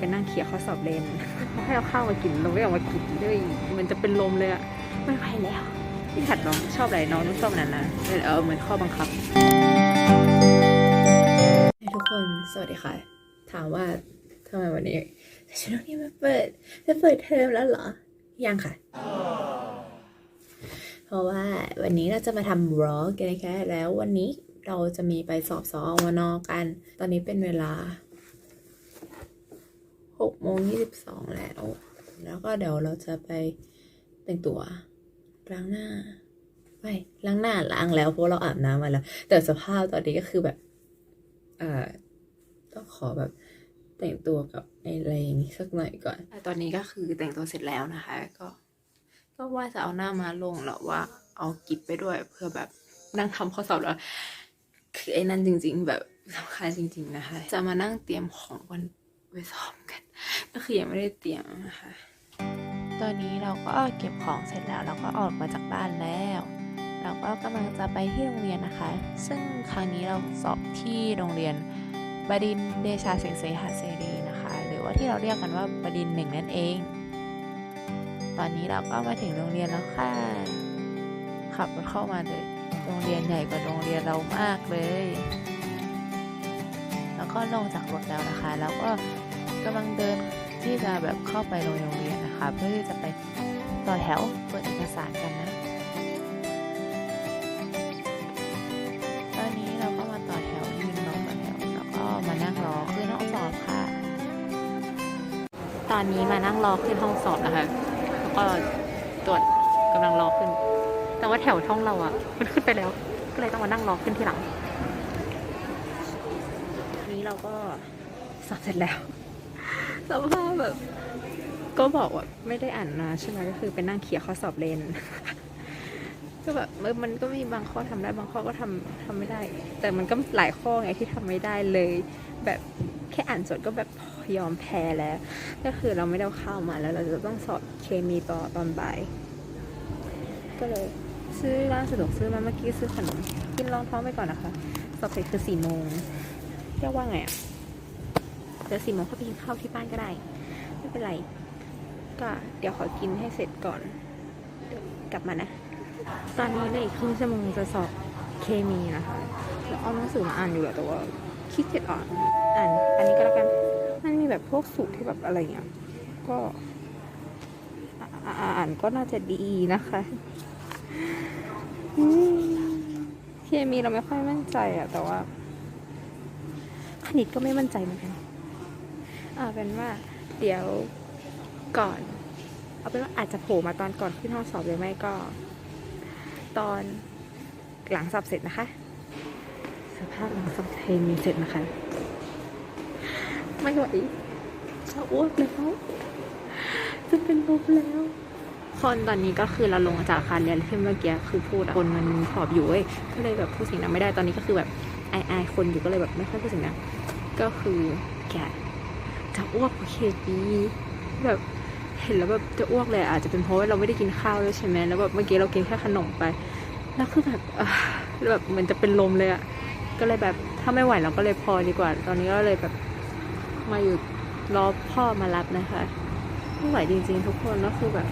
ไปนั่งเขี่ยข้อสอบเลนเขาให้เอาข้าวมากินเราไม่เอามากินด้วยมันจะเป็นลมเลยอะไม่ไหวแล้วพี่ถัดน้องชอบอะไรน้องต้องชอบนั้นนะเออเหมือนข้อบังคับทุกคนสวัสดีค่ะ ถามว่าทำไมวันนี้ช่วงนี้มาเปิดจะเปิดเทอมแล้วเหรอ ยังค่ะ เพราะว่าวันนี้เราจะมาทำวอล์กกันนะคะแล้ววันนี้เราจะมีไปสอบสอวนอกัน ตอนนี้เป็นเวลา หกโมงยี่สิบสองแล้ว แล้วก็เดี๋ยวเราจะไปแต่งตัวล้างหน้าไม่ล้างหน้าล้างแล้วเพราะเราอาบน้ำมาแล้ว แต่สภาพตอนนี้ก็คือแบบเอ่อต้องขอแบบแต่งตัวกับอะไรอย่างนี้สักหน่อยก่อน ตอนนี้ก็คือแต่งตัวเสร็จแล้วนะคะ ก็ ก็ว่าจะเอาหน้ามาลงแล้วว่าเอากิบไปด้วยเพื่อแบบนั่งทำข้อสอบแล้ว คือไอ้นั่นจริง ๆ แบบสำคัญจริง ๆนะคะ จะมานั่งเตรียมของวันไปสอบกัน ก็คือยังไม่ได้เตรียมนะคะตอนนี้เราก็เก็บของเสร็จแล้วเราก็ออกมาจากบ้านแล้ว เราก็กำลังจะไปที่โรงเรียนนะคะ ซึ่งครั้งนี้เราสอบที่โรงเรียนบดินเดชาเสงเสหเสรีนะคะ หรือว่าที่เราเรียกกันว่าบดินหนึ่งนั่นเอง ตอนนี้เราก็มาถึงโรงเรียนแล้วค่ะขับรถเข้ามาเลย โรงเรียนใหญ่กว่าโรงเรียนเรามากเลย แล้วก็ลงจากรถแล้วนะคะ แล้วก็กำลังเดิน ที่จะแบบเข้าไปโรงเรียนนะคะ เพื่อที่จะไปต่อแถวเปิดเอกสารกันนะ ตอนนี้เราก็มาต่อแถวยืนรอต่อแถวแล้วก็มานั่งรอขึ้นห้องสอบค่ะ ตอนนี้มานั่งรอขึ้นห้องสอบนะคะแล้วก็ตรวจกำลังรอขึ้น แต่ว่าแถวช่องเราอะมันขึ้นไปแล้ว ก็เลยต้องมานั่งรอขึ้นที่หลัง นี้เราก็สอบเสร็จแล้ว สภาพแบบ ก็บอกว่าไม่ได้อ่านมาใช่ไหมก็คือไปนั่งเขี่ยข้อสอบเลนก็แบบมันก็มีบางข้อทำได้บางข้อก็ทำทำไม่ได้ แต่มันก็หลายข้อไงที่ทำไม่ได้เลย แบบแค่อ่านจดก็แบบยอมแพ้แล้ว ก็คือเราไม่ได้เข้าวมาแล้ว เราจะต้องสอบเคมีต่อตอนบ่าย ก็เลยซื้อร้านสะดวกซื้อมาเมื่อกี้ซื้อขนมกินรองท้องไปก่อนนะคะ สอบเสร็จคือสี่โมงเรียกว่าไงอะ เดี๋ยวสี่โมงเข้าไปกินข้าวที่บ้านก็ได้ ไม่เป็นไร ก็เดี๋ยวขอกินให้เสร็จก่อนเดี๋ยวกลับมานะ ตอนนี้เหลยอีกครึ่งชั่วโมงจะสอบเคมีนะคะแล้วเอาหนังสือมาอ่านอยู่แหละแต่ว่าขี้เกียจอ่านอ่าน อันนี้ก็แล้วกัน มันมีแบบพวกสูตรที่แบบอะไรเงี้ย ก็อ่าอ่านก็น่าจะดีนะคะอืมเคมีเราไม่ค่อยมั่นใจอะแต่ว่าคณิตก็ไม่มั่นใจเหมือนกัน เอาเป็นว่าเดี๋ยวก่อน เอาเป็นว่าอาจจะโผล่มาตอนก่อนขึ้นห้องสอบเลยไม่ก็ ตอนหลังสอบเสร็จนะคะ สภาพหลังสอบเคมีเสร็จนะคะ ไม่ไหวจะอ้วกแล้วจะเป็นลมแล้ว คนตอนนี้ก็คือเราลงจากอาคารเรียนที่เมื่อกี้คือพูดอะคนมันสอบอยู่เว้ยก็เลยแบบพูดเสียงดังไม่ได้ตอนนี้ก็คือแบบอายอายๆคนอยู่ก็เลยแบบไม่ค่อยพูดเสียงดังก็คือแก จะอ้วกโอเคดีแบบเห็นแล้วแบบจะอ้วกเลยอาจจะเป็นเพราะว่าเราไม่ได้กินข้าวด้วยใช่ไหมแล้วแบบเมื่อกี้เรากินแค่ขนมไป แล้วคือแบบแบบเหมันจะเป็นลมเลยอะก็เลยแบบถ้าไม่ไหวเราก็เลยพอดีกว่า ตอนนี้ก็เลยแบบมาอยู่รอพ่อมารับนะคะไม่ไหวจริง ๆ ทุกคนก็คือแบบ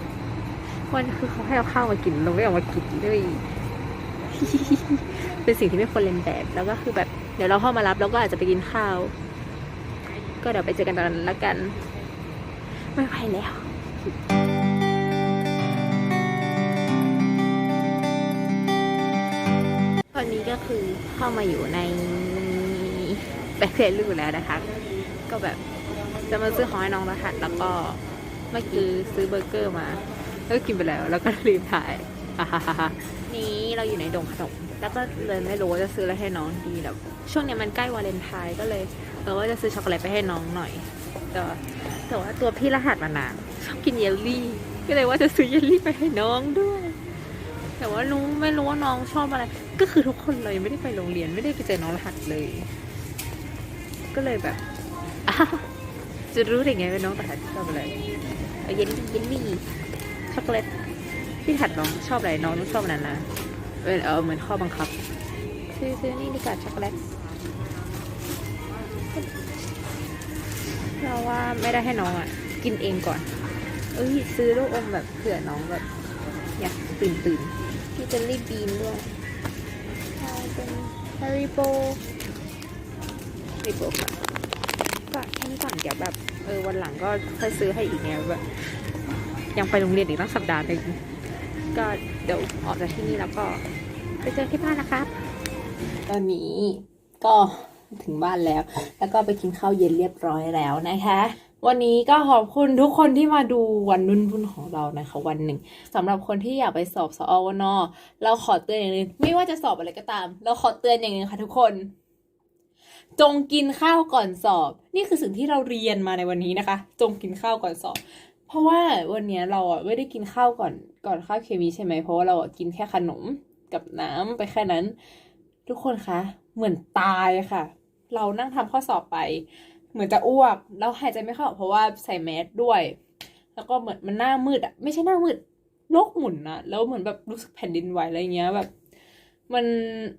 วันคือเขาให้เอาข้าวมากินเราไม่เอามากินด้วยเป็นสิ่งที่ไม่ควรเล่นแบบแล้วก็คือแบบเดี๋ยวเราพ่อมารับเราก็อาจจะไปกินข้าว ก็เดี๋ยวไปเจอกันตอนนั้นละกัน ไม่ไหวแล้วตอนนี้ก็คือเข้ามาอยู่ในแบคเรียลูแล้วนะคะ ก็แบบจะมาซื้อของให้น้องรหัสแล้วก็เมื่อกี้ซื้อเบอร์เกอร์มาแล้วก็กินไปแล้ว แล้วก็ลืมถ่าย นี้เราอยู่ในดงขนม แล้วก็เลยไม่รู้ว่าจะซื้ออะไรให้น้องดีแบบช่วงนี้มันใกล้วาเลนไทน์ก็เลยเออว่าจะซื้อช็อกโกแลตไปให้น้องหน่อย แต่แต่ว่าตัวพี่รหัสมานานชอบกินเยลลี่ ก็เลยว่าจะซื้อเยลลี่ไปให้น้องด้วย แต่ว่ารู้ไม่รู้ว่าน้องชอบอะไร ก็คือทุกคนเลยไม่ได้ไปโรงเรียนไม่ได้ไปเจอน้องรหัสเลย ก็เลยแบบจะรู้ได้ไงว่าน้องรหัสชอบอะไรเอาเยลลี่เยลลี่ช็อกโกแลตพี่รหัสน้องชอบอะไรน้องต้องชอบนั้นนะ เออเออเหมือนข้อบังคับ ซื้อซื้อนี่ดีกว่าช็อกโกแลตแเราว่าไม่ได้ให้น้องอะ กินเองก่อน เอ้ยซื้อลูกอมแบบเผื่อน้องแบบ อยากตื่นตื่นๆพี่เจลลี่บีนด้วยเอาเป็นฮาริโบฮาริโบค่ะก็แค่นี้ก่อนเดี๋ยวแบบเออวันหลังก็ค่อยซื้อให้อีกไงแบบยังไปโรงเรียนอีกตั้งสัปดาห์หนึ่ง ก็เดี๋ยวออกจากที่นี่แล้วก็ไปเจอที่บ้านนะครับ ตอนนี้ก็ถึงบ้านแล้ว แล้วก็ไปกินข้าวเย็นเรียบร้อยแล้วนะคะ วันนี้ก็ขอบคุณทุกคนที่มาดูวันนุ่นวุ่นของเรานะคะ วันหนึ่งสำหรับคนที่อยากไปสอบสอวนอเราขอเตือนอย่างนึงไม่ว่าจะสอบอะไรก็ตาม เราขอเตือนอย่างนึงค่ะทุกคน จงกินข้าวก่อนสอบ นี่คือสิ่งที่เราเรียนมาในวันนี้นะคะ จงกินข้าวก่อนสอบ เพราะว่าวันเนี้ยเราอะไม่ได้กินข้าวก่อนก่อนข้าวเคมีใช่ไหมเพราะว่าเราอะกินแค่ขนมกับน้ำไปแค่นั้น ทุกคนคะเหมือนตายค่ะ เรานั่งทำข้อสอบไป เหมือนจะอ้วกแล้วหายใจไม่เข้าเพราะว่าใส่แมสด้วย แล้วก็เหมือนมันหน้ามืดอะไม่ใช่หน้ามืดโลกหมุนนะแล้วเหมือนแบบรู้สึกแผ่นดินไหวอะไรเงี้ยแบบ มัน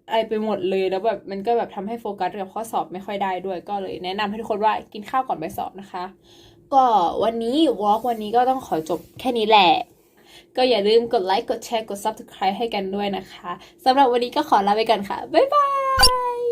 อะไรไปหมดเลยแล้วแบบมันก็แบบทำให้โฟกัสกับข้อสอบไม่ค่อยได้ด้วยก็เลย แนะนำให้ทุกคนว่ากินข้าวก่อนไปสอบนะคะ ก็วันนี้วอล์กวันนี้ก็ต้องขอจบแค่นี้แหละ ก็อย่าลืมกดไลค์ กดแชร์ กด subscribe ให้กันด้วยนะคะสำหรับวันนี้ก็ขอลาไปกันค่ะ บ๊ายบาย